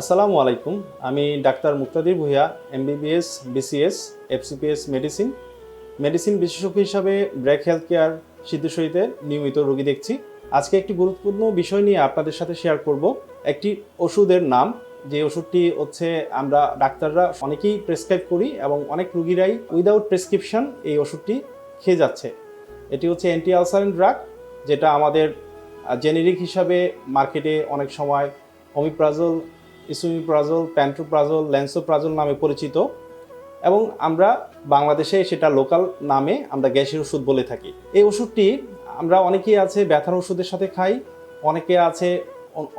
আসসালামু আলাইকুম। আমি doctor Muktadir Bhuiyan, MBBS, BCS, FCPS medicine. Medicine বিশেষজ্ঞ হিসাবে ব্র্যাক হেলথ কেয়ার সিদ্ধেশ্বরীতে নিয়মিত রোগী দেখছি। আজকে একটি গুরুত্বপূর্ণ বিষয় নিয়ে আপনাদের সাথে শেয়ার করব। একটি ওষুধের নাম, যে ওষুধটি হচ্ছে আমরা ডাক্তাররা অনেকেই প্রেসক্রাইব করি এবং অনেক রুগীরাই উইদাউট প্রেসক্রিপশন এই ওষুধটি খেয়ে যাচ্ছে। এটি হচ্ছে অ্যান্টি আলসারেন ড্রাগ যেটা আমাদের জেনেরিক হিসাবে মার্কেটে অনেক সময় অমিপ্রাজল ইসুমিপ্রাজল প্যান্ট্রোপ্রাজল, ল্যান্সোপ্রাজল নামে পরিচিত এবং আমরা বাংলাদেশে সেটা লোকাল নামে আমরা গ্যাসের ওষুধ বলে থাকি। এই ওষুধটি আমরা অনেকেই আছে ব্যথার ওষুধের সাথে খাই, অনেকে আছে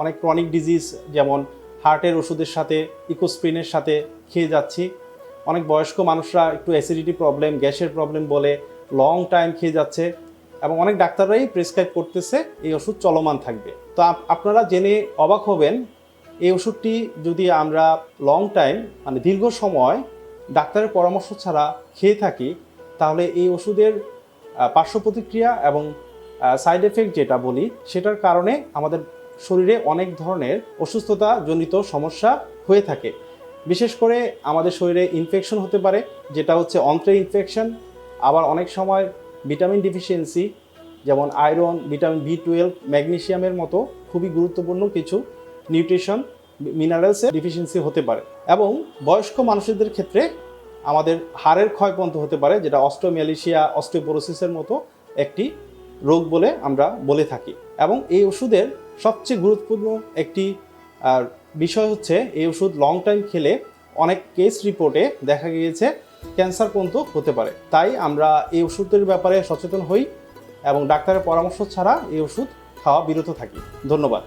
অনেক ক্রনিক ডিজিজ যেমন হার্টের ওষুধের সাথে ইকোস্প্রিনের সাথে খেয়ে যাচ্ছি। অনেক বয়স্ক মানুষরা একটু অ্যাসিডিটি প্রবলেম গ্যাসের প্রবলেম বলে লং টাইম খেয়ে যাচ্ছে এবং অনেক ডাক্তাররাই প্রেসক্রাইব করতেছে এই ওষুধ চলমান থাকবে। তো আপনারা জেনে অবাক হবেন এই ওষুধটি যদি আমরা লং টাইম মানে দীর্ঘ সময় ডাক্তারের পরামর্শ ছাড়া খেয়ে থাকি, তাহলে এই ওষুধের পার্শ্ব প্রতিক্রিয়া এবং সাইড এফেক্ট যেটা বলি, সেটার কারণে আমাদের শরীরে অনেক ধরনের অসুস্থতা জনিত সমস্যা হয়ে থাকে। বিশেষ করে আমাদের শরীরে ইনফেকশন হতে পারে, যেটা হচ্ছে অন্ত্রে ইনফেকশন আবার অনেক সময় ভিটামিন ডিফিসিয়েন্সি যেমন আয়রন ভিটামিন বি টুয়েলভ ম্যাগনেশিয়ামের মতো খুবই গুরুত্বপূর্ণ কিছু নিউট্রিশন, মিনারেলসের ডিফিসিয়েন্সি হতে পারে এবং বয়স্ক মানুষদের ক্ষেত্রে আমাদের হাড়ের ক্ষয় পর্যন্ত হতে পারে, যেটা অস্টোমিয়ালিশিয়া অস্টিওপোরোসিসের মতো একটি রোগ বলে আমরা বলে থাকি। এবং এই ওষুধের সবচেয়ে গুরুত্বপূর্ণ একটি বিষয় হচ্ছে এই ওষুধ লং টাইম খেলে অনেক কেস রিপোর্টে দেখা গিয়েছে ক্যান্সার পর্যন্ত হতে পারে। তাই আমরা এই ওষুধের ব্যাপারে সচেতন হই এবং ডাক্তারের পরামর্শ ছাড়া এই ওষুধ খাওয়া বিরত থাকি। ধন্যবাদ।